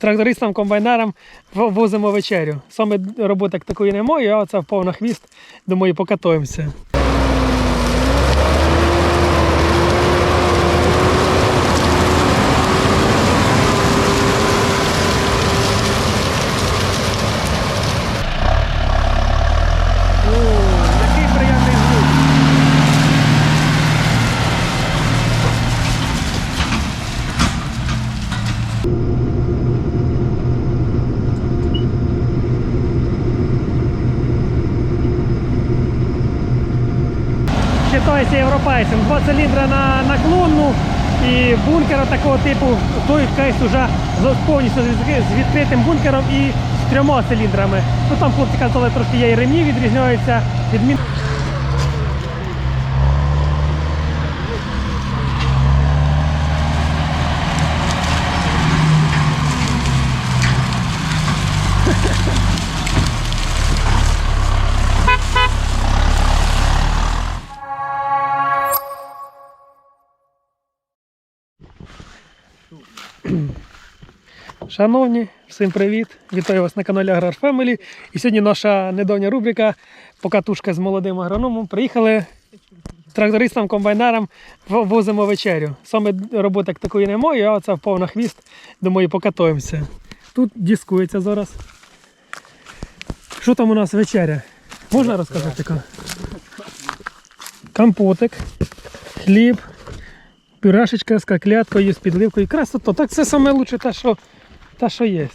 трактористам, комбайнерам возимо вечерю. Саме роботи такої немає, а це в на хвіст. Думаю, покатуємося. О, який приємний звук. Считається європейцем. Два циліндри на наклонну і бункера такого типу. Той кейс вже повністю з відкритим бункером і з трьома циліндрами. Ну там хлопці казали, трошки є і ремні відрізняються. Відмін... Шановні, всім привіт! Вітаю вас на каналі Аграр Family. І сьогодні наша недавня рубрика Покатушка з молодим агрономом. Приїхали трактористам, комбайнерам возимо вечерю. Саме роботи такої немає, а це впав на хвіст. Думаю, покатуємося. Тут дискується зараз. Що там у нас вечеря? Можна розказати? Компотик, хліб, пюрешечка з коклеткою, з підливкою. Красота. Так це лучше те, що, те, що є.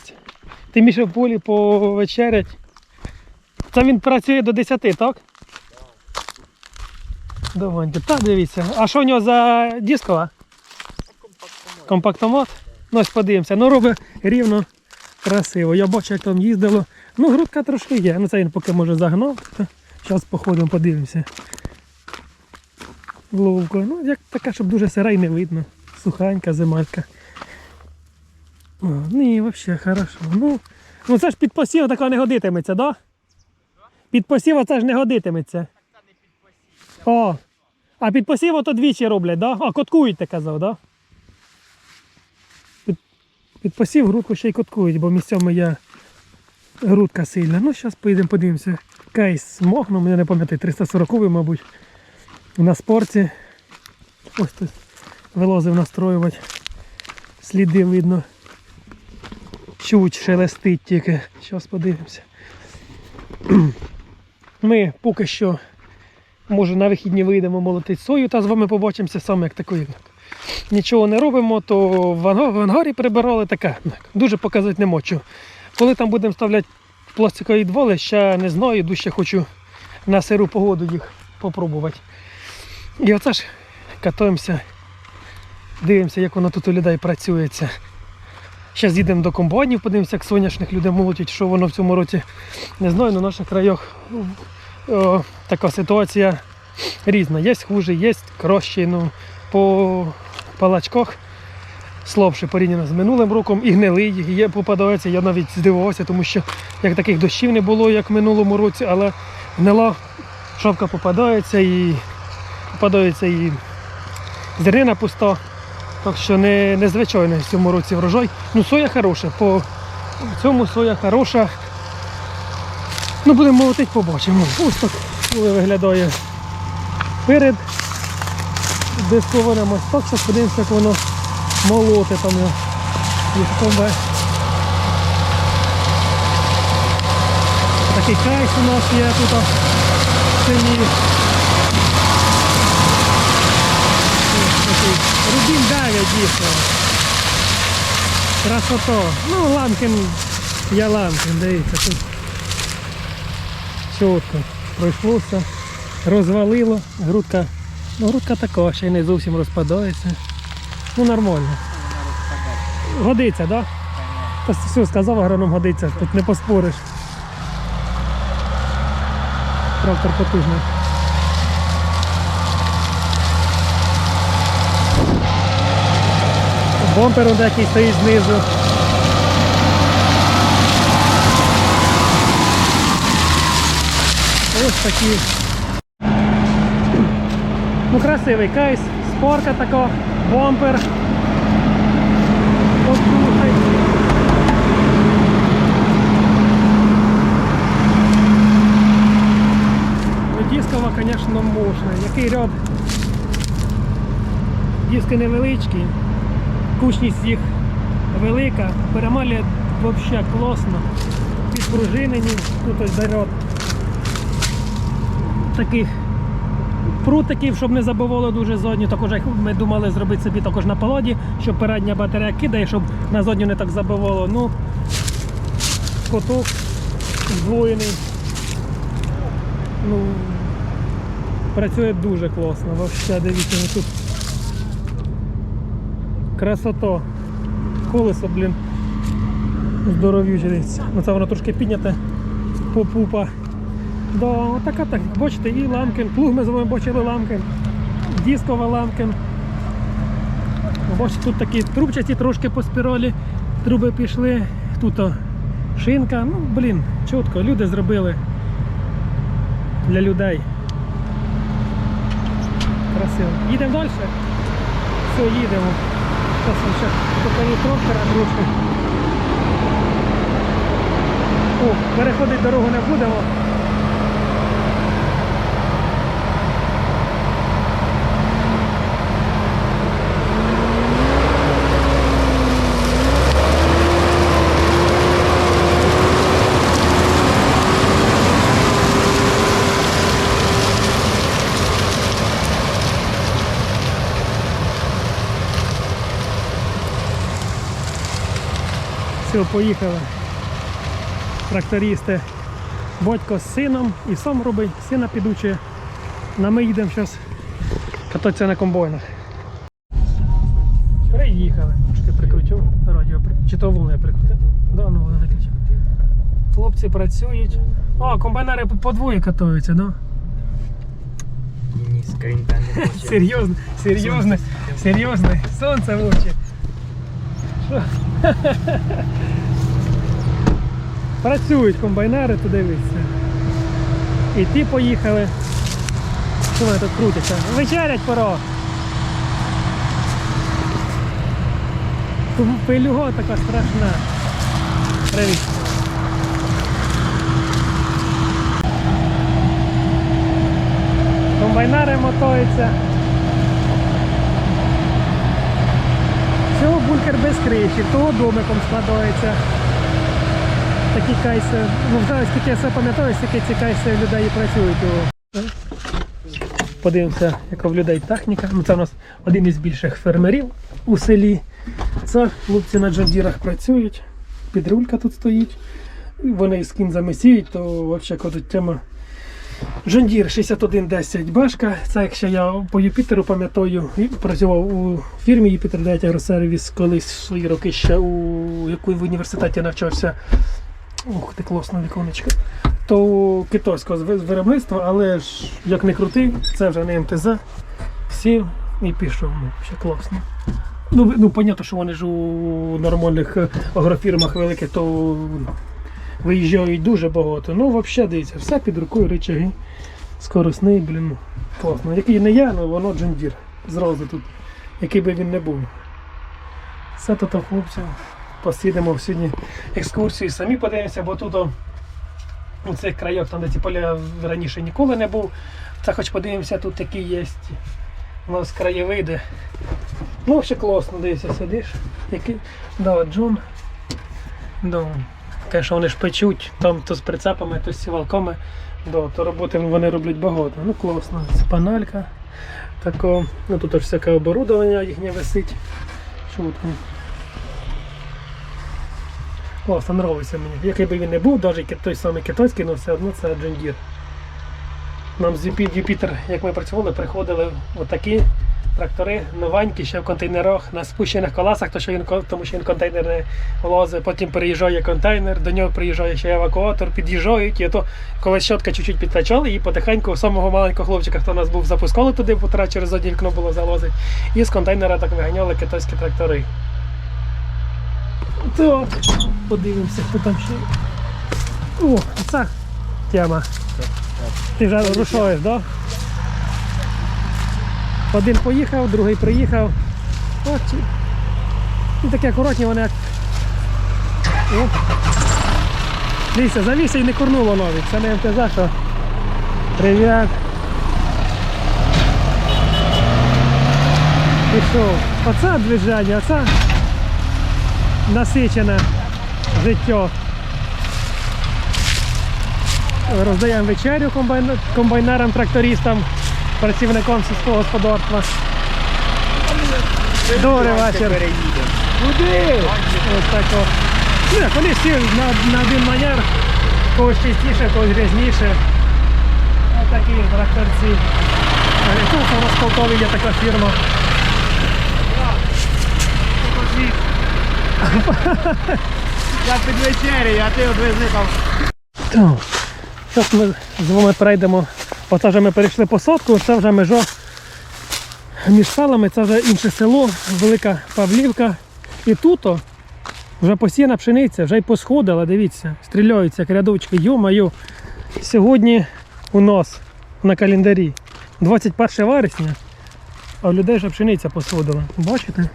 Ти міше в полі повечерять. Це він працює до 10, так? Давайте. Та дивіться. А що в нього за дискова? Компактомат. Ну ось подивимося. Ну робить рівно красиво. Я бачу, як там їздило. Ну, грудка трошки є. Ну це він поки може загнав. Зараз походимо, подивимося. Ловко. Ну, як така, щоб дуже сира і не видно. Суханька, земелька. О, ні, взагалі хорошо. Ну, ну це ж під посів така не годитиметься, да? Під посів це ж не годитиметься. О, а під посів ото двічі роблять, да? А, коткують, ти казав, да? Під, під посів грудку ще й коткують, бо місцями є грудка сильна. Ну, зараз поїдемо подивимося. Кейс мохну, мене не пам'ятаю, 340 мабуть на спорті. Ось тут вилазив настроювати. Сліди видно. Чуть шелестить тільки. Зараз подивимося. Ми поки що, може, на вихідні вийдемо молотити сою та з вами побачимося саме як такою. Нічого не робимо, то в ангарі прибирали таке. Дуже показати не можу. Коли там будемо ставляти пластикові дволи, ще не знаю, дуже хочу на сиру погоду їх попробувати. І оце ж катаємося, дивимося, як воно тут у людей працюється. Зараз їдемо до комбайнів, подивимося, як соняшних людей молотять, що воно в цьому році. Не знаю, на наших краях о, така ситуація різна. Є хуже, є краще. Ну, по палачках слабше порівняно з минулим роком і гнилий є, попадається. Я навіть здивувався, тому що як таких дощів не було, як в минулому році, але гнила шапка попадається і попадається і зернина пуста. Так що не, незвичайний в цьому році врожай. Ну, соя хороша, по цьому соя хороша. Ну, будемо молотити, побачимо. Ось так коли виглядає перед дискованим ось так, зараз подивимося, як воно молоте там комбе. Такий кайф у нас є тут в. Такий Рубін 9 дійсно. Красота. Ну, Ланкін, я Ланкін, дивіться, тут чітко пройшлося, розвалило, грудка, ну грудка така, ще й не зовсім розпадається. Ну нормально. Годиться, так? Да? Та все, сказав агроном годиться, тут не поспориш. Трактор потужний. Бомпер он який стоїть знизу. Ось такий. Ну, красивий кейс, спорка така, бомпер. Послухай. Ну, дискова, звісно, мощна. Який ряд. Диски невеличкі кучність їх велика, перемалює взагалі класно, підпружинені, тут ось ряд таких прутиків, щоб не забивало дуже зодню. Також ми думали зробити собі також на паладі, щоб передня батарея кидає, щоб на зодню не так забивало. Ну, коток здвоєний. Ну, працює дуже класно. Вообще, дивіться, ну тут красота. Колесо, блін. Здоров'юче дивіться. Ну це воно трошки підняте по пупа. Да, отака так. Бачите, і ламкин, плуг ми з вами бачили ламкин, дискова ламкин. Бачите, тут такі трубчасті трошки по спіралі, труби пішли. Тут о, шинка. Ну, блін, чітко, люди зробили для людей. Красиво. Їдемо далі? Все, їдемо. Зараз вам только покажу трактора. О, переходити дорогу не будемо. Все, поїхали. Трактористи. Батько з сином і сам робить, сина підучує. На ми їдемо зараз кататися на комбайнах. Приїхали. Трошки прикрутив радіо. Чи то волни прикрутив? Да, ну вони виключив. Хлопці працюють. О, комбайнери по- подвоє катаються, да? Ні, скринь там не. Серйозно, серйозно, серйозно. Сонце в очі. Працюють комбайнери, то дивиться. І ті поїхали. Що вони тут крутяться? Вечерять. Тут Пилюга така страшна. Привіт. Комбайнари мотаються. Цього бункер без криші, того домиком складається. Такі кайси. Ну, зараз скільки я все пам'ятаю, скільки ці кайси людей працюють. Його. Подивимося, яка в людей техніка. Ну, це в нас один із більших фермерів у селі. Це хлопці на джандірах працюють. Підрулька тут стоїть. Вони з кінзами сіють, то взагалі тема Джондір 6110 башка. Це якщо я по Юпітеру пам'ятаю, працював у фірмі Юпітер Data Агросервіс колись в свої роки ще у яку в університеті навчався. Ух, ти класна віконечка. То китайського виробництва, але ж як не крутий, це вже не МТЗ. Сів і пішов. Ну, ще класно. Ну, ну, понятно, що вони ж у нормальних е, агрофірмах великих, то виїжджають дуже багато. Ну, взагалі, дивіться, все під рукою речаги. Скоросний, блін, класно. Який не я, але воно джундір. Зразу тут, який би він не був. Все тут хлопців. Посідемо сьогодні екскурсію, самі подивимося, бо тут у цих краях, там де ці поля раніше ніколи не був. Це хоч подивимося, тут такі є у нас краєвиди. Ну, ще класно, дивися, сидиш. Який... Да, Джон. Да. Конечно, вони ж печуть, там то з прицепами, то з сівалками. Да, то роботи вони роблять багато. Ну класно. Це панелька. Тако, ну тут аж всяке оборудовання їхнє висить. Шутко. Класно, подобається мені. Який би він не був, навіть той самий китайський, але все одно це Джондір. Нам з Юпітер, як ми працювали, приходили отакі трактори новенькі, ще в контейнерах на спущених колесах, то що він, тому що він контейнер не влазить. Потім приїжджає контейнер, до нього приїжджає ще евакуатор, під'їжджають. І то, коли щотка чуть-чуть підкачали, і потихеньку самого маленького хлопчика, хто у нас був, запускали туди, бо треба через одне вікно було залазити. І з контейнера так виганяли китайські трактори. Так, подивимося, хто там ще. О, це тема. Ти вже рушаєш, так? Да? Один поїхав, другий приїхав. От, ну, такі акуратні вони як. О. Дивіться, і не курнуло навіть. Це не МТЗ, що. Привіт. що, оце движення, оце насичене життя. Роздаємо вечерю комбайн- комбайнерам, працівникам сільського господарства. Добрий вечір. Куди? Ось так. Ну, вони всі на, на один манер, когось чистіше, когось грязніше. Ось такі тракторці. А Тут у нас є така фірма. Я під вечері, а ти одвезли там. Так. Зараз ми з вами перейдемо. Оце вже ми перейшли посадку, це вже межа між селами, це вже інше село, Велика Павлівка. І тут вже посіяна пшениця, вже й посходила, дивіться, стріляються як рядочки. Йо-моє, сьогодні у нас на календарі 21 вересня, а у людей вже пшениця посходила. Бачите?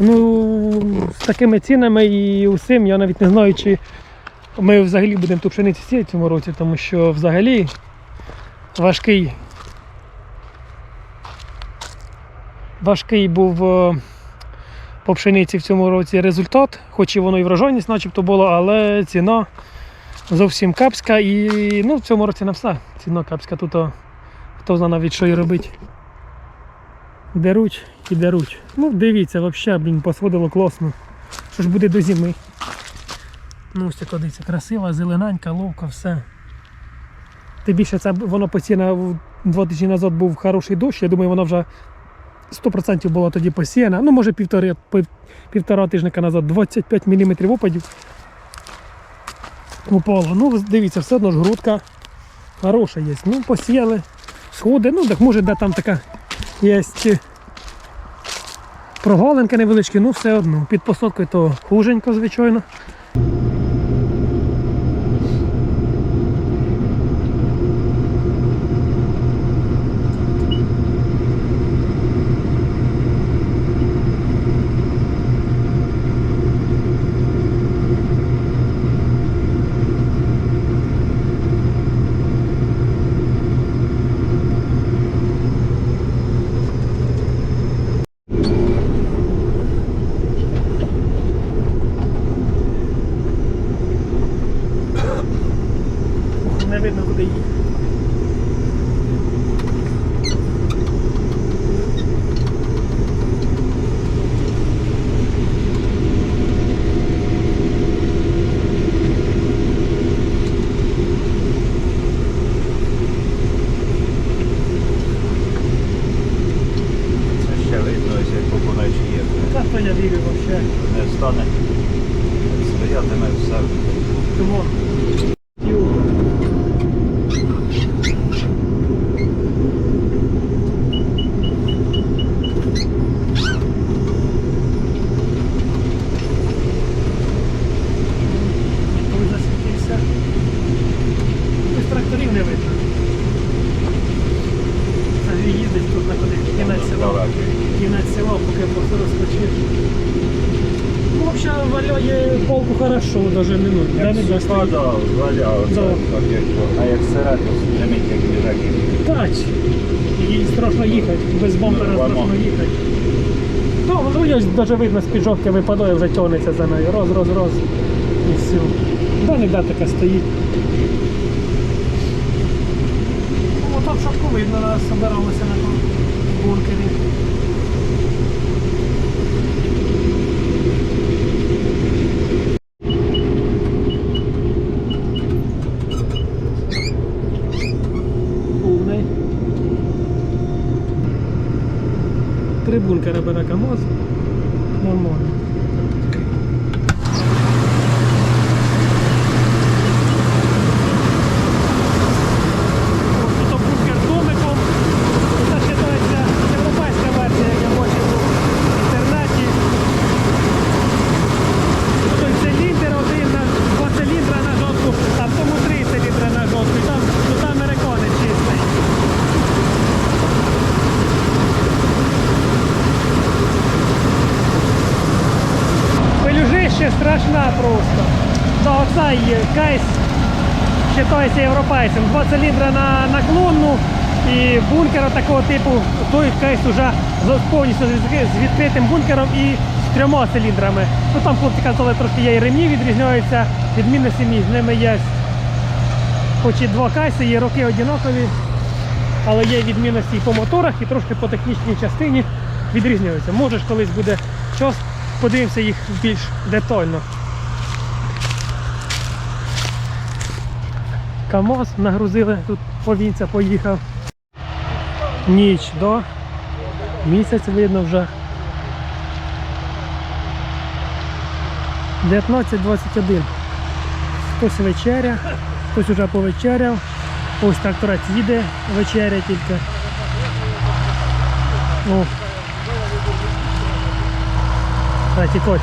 Ну, з такими цінами і усім, я навіть не знаю, чи ми взагалі будемо ту пшеницю сіяти в цьому році, тому що взагалі важкий. Важкий був е, по пшениці в цьому році результат, хоч і воно і врожайність начебто було, але ціна зовсім капська і ну, в цьому році на все. Ціна капська тут о, хто знає навіть що і робить. Деруть і деруть. Ну, дивіться, взагалі, блін, посходило класно. Що ж буде до зими. Ну, ось така дивіться, красива, зелененька, ловка, все. Тим більше це воно посіяно два тижні назад був хороший дощ. Я думаю, воно вже 100% було тоді посіяно. Ну, може півтори, пів- півтора тижника назад 25 мм опадів упало. Ну, дивіться, все одно ж грудка хороша є. Ну, посіяли, сходи, ну так може де там така є прогалинка невеличкі, ну все одно. Під посадкою то хуженько, звичайно. Не видно, куди їхати. Це ще видно, ось як попоначі є. Та то я вірю взагалі. Не стане. Стоятиме все. Тому. Коли засвітився. Ось тракторів не видно. Це він їздить тут знаходить кінець села. Кінець села, поки просто розкочив. Ну, взагалі, валяє полку хорошо, даже минут. Да, не дасть. Падав, валяв. Да. А як сире, то заміть, як лежаки. Так, їй страшно їхати, без бампера страшно їхати. Ну, ну я навіть видно, з-під жовтки випадає, вже тягнеться за нею. Роз, роз, роз. І все. Да, не де така стоїть. Ну, там шапку видно, нас собиралися на тому бункері. Повний. Три бункера бере КАМАЗ. Нормально. Ось тут бункер з домиком. Це вважається європейська версія, як я бачив в інтернеті. Той циліндр один на два циліндра на жовтку, а в тому три циліндри на жовтку. І Там, тут американець чистий. Пелюжище страшна просто. Та оцей кейс вважається європейцем. Два циліндри на наклонну і бункер такого типу, той кейс уже повністю з відкритим бункером і з трьома циліндрами. Ну там хлопці казали, трошки є і ремні відрізняються, відмінності між ними є. Хоч і два кайси, є роки однакові, але є відмінності і по моторах, і трошки по технічній частині відрізняються. Може ж колись буде час, подивимося їх більш детально. КАМАЗ нагрузили, тут повінця поїхав. Ніч до. Місяць видно вже. 19.21. Хтось вечеря, хтось вже повечеряв. Ось тракторець їде, вечеря тільки. О. Тікоть.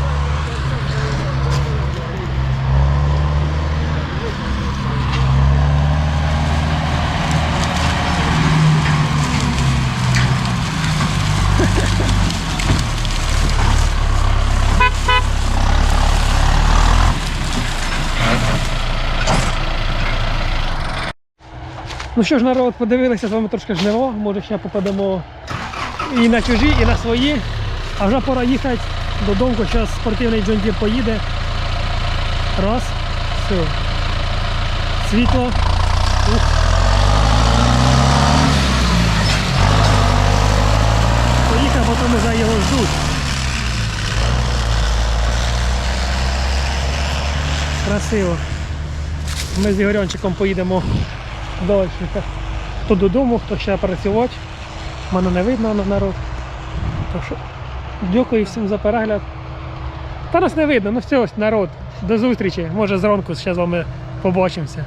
Ну що ж, народ, подивилися з вами трошки жниво, може ще попадемо і на чужі, і на свої. А вже пора їхати додому, зараз спортивний Deere поїде. Раз, все. Світло. Ух. Поїхав, потім вже його ждуть. Красиво. Ми з Ігорянчиком поїдемо далі. Хто додому, хто ще працювати. Мене не видно на народ. Так що, дякую всім за перегляд. Та нас не видно, ну все, ось народ. До зустрічі. Може зранку ще з вами побачимося.